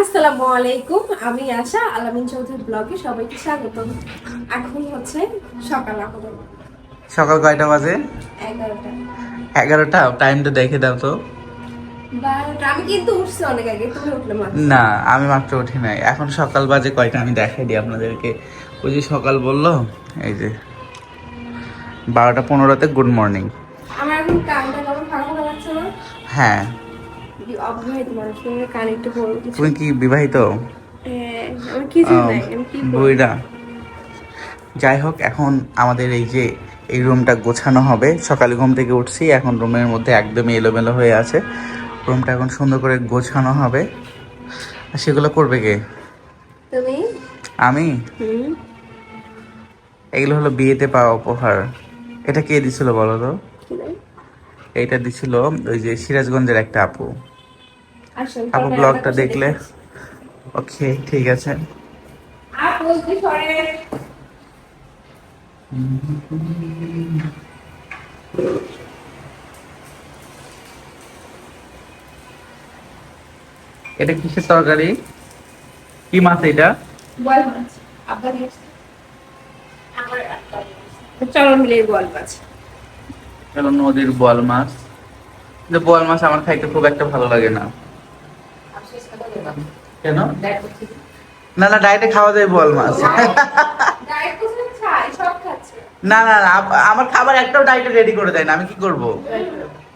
আসসালামু আলাইকুম আমি আশা আলামিন চৌধুরী ব্লগে সবাইকে স্বাগত এখন হচ্ছে সকাল সকাল কয়টা বাজে? এগারোটা। এগারোটা? টাইমটা দেখে দাও তো। আমি কিন্তু উঠছি অনেক আগে তুমি উঠলে না আমি মাত্র উঠি নাই। এখন সকাল বাজে কয়টা? আমি দেখাই দিই আপনাদেরকে। ওই যে সকাল বলল এই যে বারোটা পনেরোতে গুড মর্নিং। আমার এখন কানটা কেমন ফাঁকা ফাঁকা লাগছে না? হ্যাঁ। অবিবাহিত তুমি কি বিবাহিত? বলব? বইরা। যাই হোক এখন আমাদের এই যে এই রুমটা গোছানো হবে। সকালে ঘুম থেকে উঠছি এখন রুমের মধ্যে একদমই এলোমেলো হয়ে আছে। রুমটা এখন সুন্দর করে গোছানো হবে। আর সেগুলো করবে কে? তুমি? আমি? এগুলো হলো বিয়েতে পাওয়া উপহার। এটা কে দিছিল বলো তো? এইটা দিছিল ওই যে সিরাজগঞ্জের একটা আপু। আপু ব্লগটা দেখলে? ওকে ঠিক আছে। এটা কিসের তরকারি? কি মাছ এটা? বল। চলো মিলে বল মাছ। নদীর বোয়াল মাছ আমার খাইতে খুব একটা ভালো লাগে না। কেন? না না ডায়েটে খাওয়া যায় বোয়াল মাছ। না না না আমার খাবার একটাও ডায়েটে রেডি করে দেয় না আমি কি করব?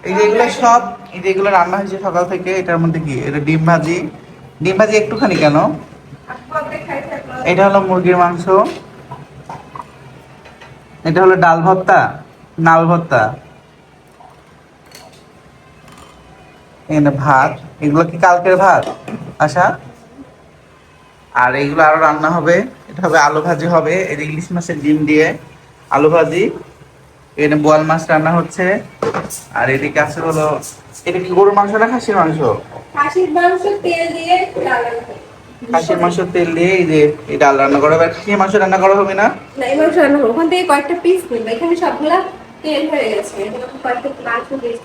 এই যে এগুলো সব এই যে এগুলো রান্না হয়েছে সকাল থেকে এটার মধ্যে কি? এটা ডিম ভাজি। ডিম ভাজি একটুখানি কেন? এটা হলো মুরগির মাংস। এটা হলো ডাল ভর্তা নাল ভর্তা। এখানে ভাত। এগুলো কি কালকের ভাত? আশা। আর এইগুলো আরও রান্না হবে। এটা হবে আলু ভাজি হবে। যে ইলিশ মাছের ডিম দিয়ে আলু ভাজি। এখানে বোয়াল মাছ রান্না হচ্ছে। আর এদিকে আছে হলো এটা কি গরুর মাংস না খাসির মাংস? খাসির মাংস তেল দিয়ে খাসির মাংস তেল দিয়ে এই যে এই ডাল রান্না করা হবে। খাসির মাংস রান্না করা হবে না? না এই মাংস রান্না করব ওখান থেকে কয়েকটা পিস নিবো এখানে সবগুলা তেল হয়ে গেছে। কয়েকটা মাংস পিস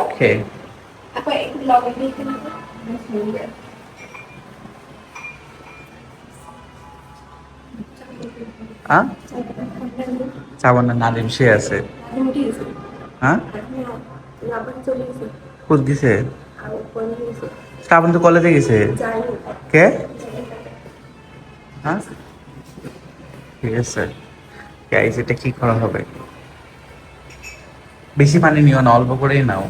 ওকে আপু একটু লবণ দিয়ে হ্যাঁ? হ্যাঁ? তো কলেজে গেছে। কে? হ্যাঁ? ঠিক আছে। গাইস এটা কি করা হবে? বেশি পানি নিও না, অল্প করেই নাও।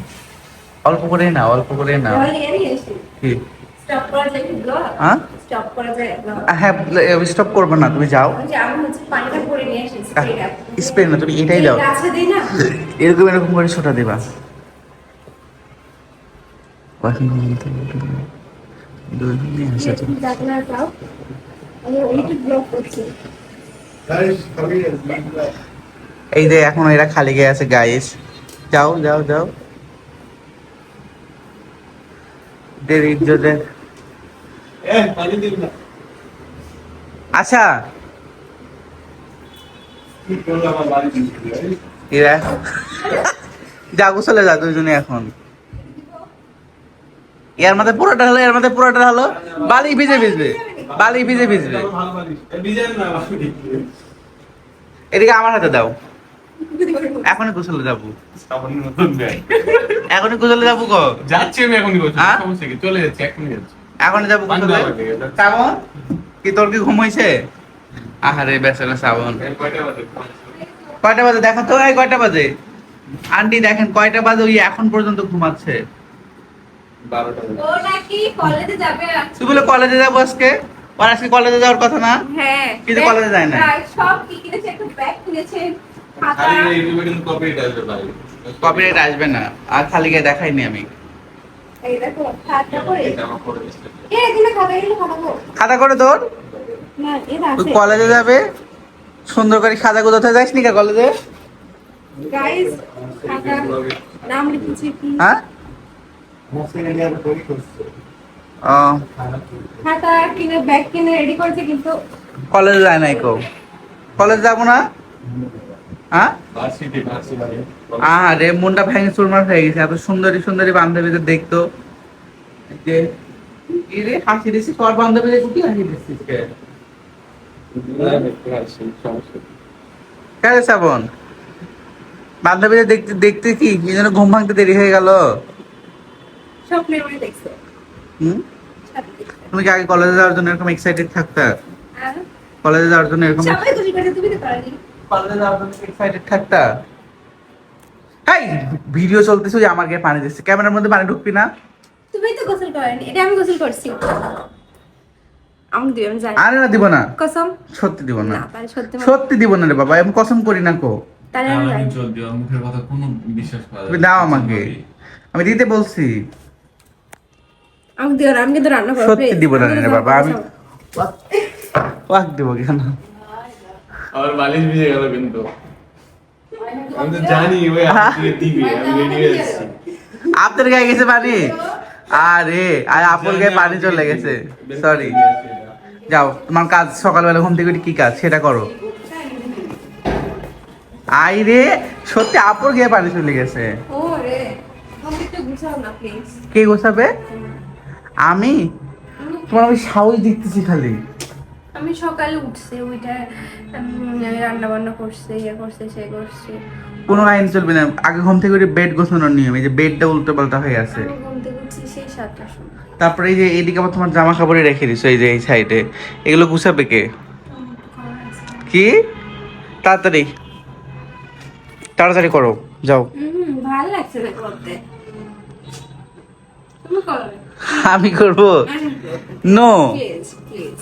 অল্প করেই নাও, অল্প করেই নাও। কি? স্টপ করা যায় কি ব্লগ হ্যাঁ স্টপ করা যায় ব্লগ হ্যাঁ স্টপ করবে না তুমি যাও। স্প্রে না তুমি এটাই দাও। গাছে দিই না। এরকম এরকম করে ছোটা দিবা। এই যে এখন এরা খালি গিয়ে আছে গাইস যাও যাও যাও। দেরি যদি। আচ্ছা। যা গোসলে যা দুজনে এখন। এর মধ্যে পুরোটা হলো এর মধ্যে পুরোটা হলো বালি ভিজে ভিজবে বালি ভিজে ভিজবে। এদিকে আমার হাতে দাও। এখনই গোসলে যাব। এখনই গোসলে যাব গো। যাচ্ছি আমি এখনই বলছি হ্যাঁ? সমস্যা কি? চলে যাচ্ছি এখনই যাচ্ছি। এখনই যাব গোসলে? শ্রাবণ কি তোর কি ঘুম হয়েছে আহারে বেচারা শ্রাবণ কয়টা বাজে? দেখো তো এই কয়টা বাজে? আন্টি দেখেন কয়টা বাজে? ওই এখন পর্যন্ত ঘুমাচ্ছে। বারোটা বাজে। ও নাকি কলেজে তুই বলে কলেজে যাব আজকে? ওর আজকে কলেজে যাওয়ার কথা না? হ্যাঁ। কিন্তু কলেজে যায় না। সব কি কিনেছে? একটা ব্যাগ কিনেছে। আসবে কপিরাইট আসবে না। আর খালি গিয়ে দেখাইনি আমি। খাতা করে। তোর? কলেজে যাবে? সুন্দর করে খাতা গুলোতে যাস নি কলেজে গাইস খাতা নাম লিখেছি কি? হ্যাঁ? ও। কিনে ব্যাগ কিনে রেডি করেছে কিন্তু কলেজে যায় নাই কেউ কলেজ যাব না। আরে মনটা ভেঙে চুরমার হয়ে গেছে এত সুন্দরী সুন্দরী বান্ধবীদের দেখতো। এই যে এরে হাসি দিছি তোর বান্ধবীদের কুটি হাসি দিছিস কে? কেন শ্রাবণ? বান্ধবীদের দেখতে দেখতে কি? কি যেন ঘুম ভাঙতে দেরি হয়ে গেল। স্বপ্নের দেখছ। হুম? তুমি কি আগে কলেজে যাওয়ার জন্য এরকম এক্সাইটেড থাকতা? কলেজে যাওয়ার জন্য এরকম সবাই খুশি করে তুমি তো করেনি। এক্সাইটেড থাকতা? ভিডিও চলতেছে ওই আমার গায়ে পানি দিচ্ছে ক্যামেরার মধ্যে পানি ঢুকবি না? তুমি তো গোসল করেনি এটা আমি গোসল করছি। আমি দিও জানি আরে না দিব না। কসম? সত্যি দিব না। না সত্যি দিব না রে বাবা আমি কসম করি না কো। তাহলে আমি জানি ওর মুখের কথা কোনো বিশ্বাস করা তুমি দাও আমাকে। আমি দিতে বলছি। আমি দিও না আমি কিন্তু রান্না করব। সত্যি দিব না রে বাবা আমি ওয়াক দিব কেন? আমার বালিশ ভিজে গেল কিন্তু আমি তো জানি ওই আপনি দিবি আমি রেডি হয়ে যাচ্ছি আপনার গায়ে গেছে পানি আরে আর আপুর গায়ে পানি চলে গেছে সরি যাও তোমার কাজ সকালবেলা ঘুম থেকে কি কাজ সেটা করো আই রে সত্যি আপুর গায়ে পানি চলে গেছে কে গোছাবে আমি তোমার আমি সাহস দেখতেছি খালি আমি সকালে উঠছি ওইটা রান্না বান্না করছে ইয়ে করছে সে করছে। কোনো আইন চলবে না। আগে ঘুম থেকে উঠে বেড গোছানোর নিয়ম এই যে বেডটা উল্টো পাল্টা হয়ে আছে। ঘুম থেকে উঠছি সেই সাতটার সময়। তারপরে এই যে এইদিকে আবার তোমার জামা কাপড়ে রেখে দিছো এই যে এই সাইডে এগুলো গুছাবে কে? কি? তাড়াতাড়ি। তাড়াতাড়ি করো যাও। ভালো লাগছে না করতে। আমি করব? নো প্লিজ প্লিজ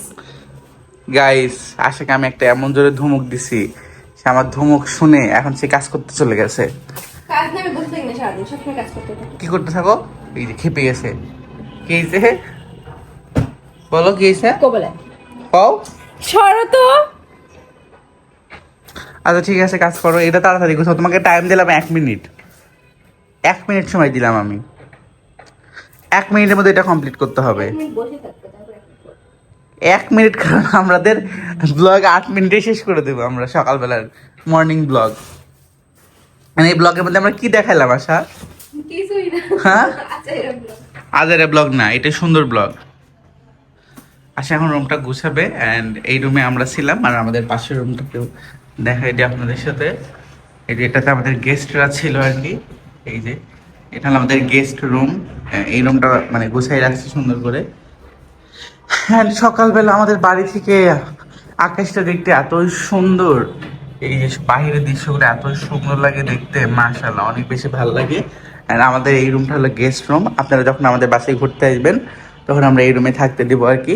গাইস আশাকে আমি একটা এমন জোরে ধুমুক দিছি সে আমার ধুমুক শুনে এখন সে কাজ করতে চলে গেছে। কি করতে থাকো? এই যে খেপে গেছে। কি হয়েছে? বলো কি হয়েছে? কও। সরো তো। আচ্ছা ঠিক আছে কাজ করো এটা তাড়াতাড়ি গোছাও তোমাকে টাইম দিলাম এক মিনিট। এক মিনিট সময় দিলাম আমি। এক মিনিটের মধ্যে এটা কমপ্লিট করতে হবে। এক মিনিট কারণ আমাদের ব্লগ আট মিনিটে শেষ করে দেবো আমরা সকালবেলার মর্নিং ব্লগ মানে এই ব্লগের মধ্যে আমরা কি দেখাইলাম আশা? হ্যাঁ? আজারে ব্লগ না এটা সুন্দর ব্লগ আশা এখন রুমটা গুছাবে অ্যান্ড এই রুমে আমরা ছিলাম আর আমাদের পাশের রুমটাকেও দেখাই দিই আপনাদের সাথে। এই যে এটাতে আমাদের গেস্টরা ছিল আর কি এই যে এটা হলো আমাদের গেস্ট রুম এই রুমটা মানে গুছাই রাখছি সুন্দর করে। হ্যাঁ সকালবেলা আমাদের বাড়ি থেকে আকাশটা দেখতে এতই সুন্দর। এই যে বাহিরের দৃশ্যগুলো এতই সুন্দর লাগে দেখতে মাশাল্লাহ অনেক বেশি ভালো লাগে। আর আমাদের এই রুমটা হলো গেস্ট রুম আপনারা যখন আমাদের বাসে ঘুরতে আসবেন, তখন আমরা এই রুমে থাকতে দেবো আর কি।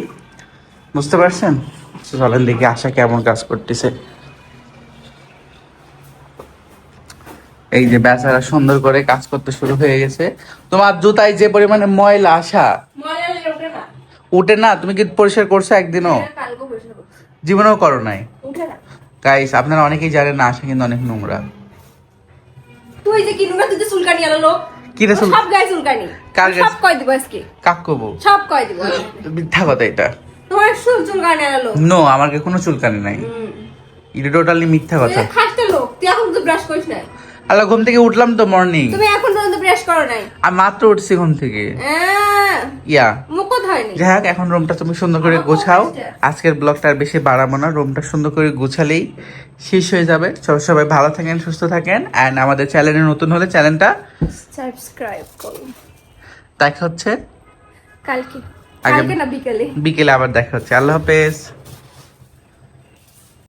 বুঝতে পারছেন? চলেন দেখি আশা কেমন কাজ করতেছে। এই যে বেচারা সুন্দর করে কাজ করতে শুরু হয়ে গেছে। তোমার জুতায় যে পরিমাণে ময়লা আসা উঠে না তুমি কি পরিষ্কার করছ একদিনও? হ্যাঁ। জীবনেও করো নাই? গাইস আপনারা অনেকেই জানেন না আশা কিন্তু অনেক নোংরা। তুই যে তুই চুলকানি আলো কি রে চুল- সব গায়ে চুলকানি। কার সব কয় দিব আজকে? কাক করব সব কয় দিব। মিথ্যা কথা এটা। তোমার চুল চুলকানি আলো নো আমার কোনো চুলকানি নাই। এটা টোটালি মিথ্যা কথা। খাটতে লোক তুই এখন তো ব্রাশ করিস না আল্লাহ ঘুম থেকে উঠলাম তো মর্নিং তুমি এখন পর্যন্ত ব্রাশ করো নাই। আমি মাত্র উঠছি ঘুম থেকে। আহ, ইয়া। মুখ হয়নি যাই হোক এখন রুমটা তুমি সুন্দর করে গোছাও। আজকের ব্লগটা আর বেশি বাড়াবো না রুমটা সুন্দর করে গোছালেই শেষ হয়ে যাবে। সবাই সবাই ভালো থাকেন সুস্থ থাকেন অ্যান্ড আমাদের চ্যানেলে নতুন হলে চ্যানেলটা সাবস্ক্রাইব করুন। দেখা হচ্ছে কালকে। কালকে না বিকেলে। বিকেলে আবার দেখা হচ্ছে। আল্লাহ হাফেজ।